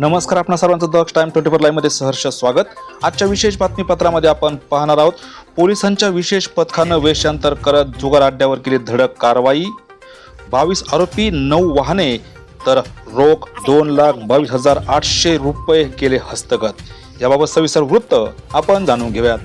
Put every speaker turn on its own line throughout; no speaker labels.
नमस्कार आपणा सर्वांचं दक्ष टाइम ट्वेंटी फोर लाईव्हमध्ये सहर्ष स्वागत. आजच्या विशेष बातमीपत्रामध्ये आपण पाहणार आहोत पोलिसांच्या विशेष पथकानं वेशांतर करत जुगार अड्ड्यावर केली धडक कारवाई. बावीस आरोपी नऊ वाहने तर रोख दोन लाख बावीस हजार आठशे रुपये केले हस्तगत. याबाबत सविस्तर वृत्त आपण जाणून घेऊयात.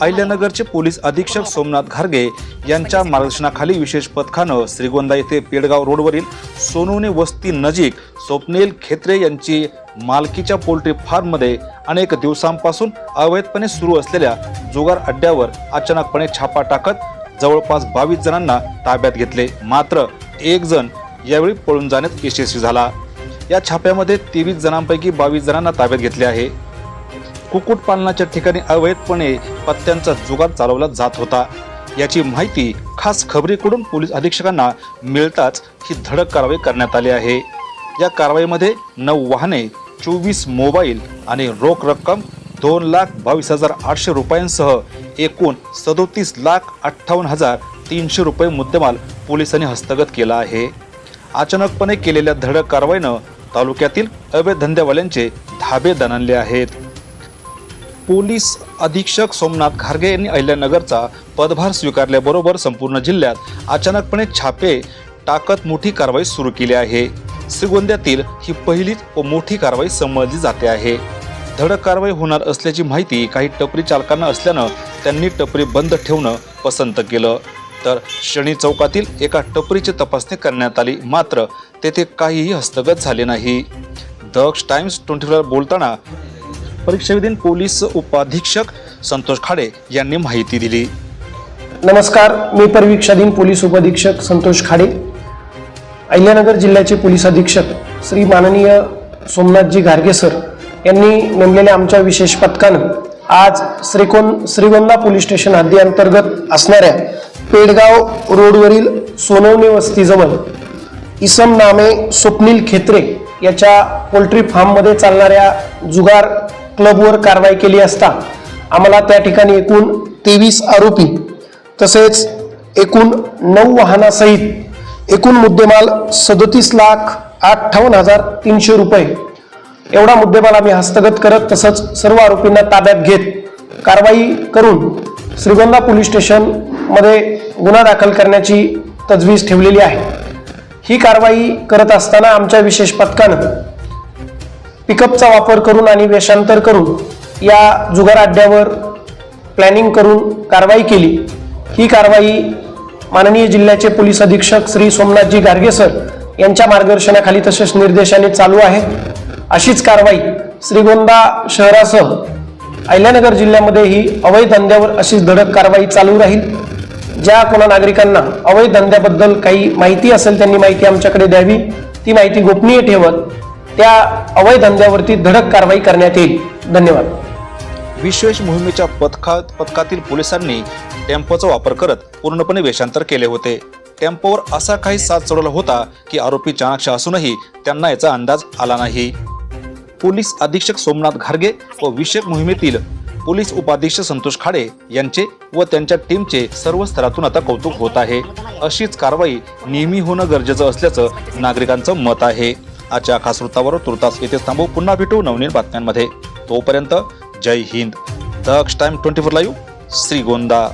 अहिल्यानगरचे पोलीस अधीक्षक सोमनाथ घारगे यांच्या मार्गदर्शनाखाली विशेष पथकानं श्रीगोंदा येथे पेडगाव रोडवरील सोनवणे वस्ती नजीक स्वप्नील खेत्रे यांची मालकीच्या पोल्ट्री फार्ममध्ये अनेक दिवसांपासून अवैधपणे सुरू असलेल्या जुगार अड्ड्यावर अचानकपणे छापा टाकत जवळपास बावीस जणांना ताब्यात घेतले. मात्र एक जण यावेळी पळून जाण्यात यशस्वी झाला. या छाप्यामध्ये तेवीस जणांपैकी बावीस जणांना ताब्यात घेतले आहे. कुक्कुटपालनाच्या ठिकाणी अवैधपणे पत्त्यांचा जुगार चालवला जात होता. याची माहिती खास खबरीकडून पोलीस अधीक्षकांना मिळताच ही धडक कारवाई करण्यात आली आहे. या कारवाईमध्ये नऊ वाहने चोवीस मोबाईल आणि रोख रक्कम दोन लाख बावीस हजार आठशे रुपयांसह एकूण सदोतीस लाख अठ्ठावन्न हजार तीनशे रुपये मुद्देमाल पोलिसांनी हस्तगत केला आहे. अचानकपणे केलेल्या धडक कारवाईनं तालुक्यातील अवैध धंद्यावाल्यांचे धाबे दणाणले आहेत. पोलीस अधीक्षक सोमनाथ घारगे यांनी अहिल्यानगरचा पदभार स्वीकारल्याबरोबर संपूर्ण जिल्ह्यात अचानकपणे छापे टाकत मोठी कारवाई सुरू केली आहे. श्रीगोंद्यातील ही पहिलीच व मोठी कारवाई समजली जाते आहे. धडक कारवाई होणार असल्याची माहिती काही टपरी चालकांना असल्यानं त्यांनी टपरी बंद ठेवणं पसंत केलं. तर शनी चौकातील एका टपरीची तपासणी करण्यात आली. मात्र तेथे काहीही हस्तगत झाले नाही. दक्ष टाइम्स ट्वेंटी फोर बोलताना परीक्षाविधीन पोलीस उपाधीक्षक संतोष खाडे यांनी माहिती दिली.
नमस्कार मी परीक्षाधीन पोलीस उपाधीक्षक संतोष खाडे. अहिल्यानगर जिल्ह्याचे पोलीस अधीक्षक श्री माननीय सोमनाथजी घारगे सर यांनी नेमलेल्या आमच्या विशेष पथकानं आज श्रीकोन श्रीगोंदा पोलीस स्टेशन हद्दीअंतर्गत असणाऱ्या पेडगाव रोडवरील सोनवणे वस्तीजवळ इसम नामे स्वप्नील खेत्रे याच्या पोल्ट्री फार्ममध्ये चालणाऱ्या जुगार क्लबवर कारवाई केली असता आम्हाला त्या ठिकाणी एकूण तेवीस आरोपी तसेच एकूण नऊ वाहनासहित एकूण मुद्देमाल सदोतीस लाख अठ्ठावन्न हजार तीनशे रुपये. एवढा मुद्देमाल आम्ही हस्तगत करत तसंच सर्व आरोपींना ताब्यात घेत कारवाई करून श्रीगोंदा पोलीस स्टेशनमध्ये गुन्हा दाखल करण्याची तजवीज ठेवलेली आहे. ही कारवाई करत असताना आमच्या विशेष पथकानं पिकअपचा वापर करून आणि वेषांतर करून या जुगार अड्ड्यावर प्लॅनिंग करून कारवाई केली. ही कारवाई माननीय जिल्ह्याचे पोलीस अधीक्षक श्री सोमनाथजी गार्गे सर यांच्या मार्गदर्शनाखाली तसेच निर्देशाने चालू आहे. अशीच कारवाई श्रीगोंदा शहरासह अहिल्यानगर जिल्ह्यामध्ये ही अवैध धंद्यावर अशीच धडक कारवाई चालू राहील. ज्या कोणा नागरिकांना अवैध धंद्याबद्दल काही माहिती असेल त्यांनी माहिती आमच्याकडे द्यावी. ती माहिती गोपनीय ठेवत त्या अवैध धंद्यावरती धडक कारवाई करण्यात येईल. धन्यवाद.
विशेष मोहिमेच्या पथकात पथकातील पोलिसांनी टेम्पोचा वापर करत पूर्णपणे वेषांतर केले होते. टेम्पोवर असा काही साथ चढवला होता की आरोपी चाणाक्ष असूनही त्यांना याचा अंदाज आला नाही. पोलीस अधीक्षक सोमनाथ घारगे व विशेष मोहिमेतील पोलीस उपाधीक्षक संतोष खाडे यांचे व त्यांच्या टीमचे सर्व स्तरातून आता कौतुक होत आहे. अशीच कारवाई नेहमी होणं गरजेचं असल्याचं नागरिकांचं मत आहे. आजच्या खास वृत्तावर तुर्तास येथे थांबू. पुन्हा भेटू नवनीत बातम्यांमध्ये. तोपर्यंत जय Hind. Daksh time twenty four live. Shrigonda.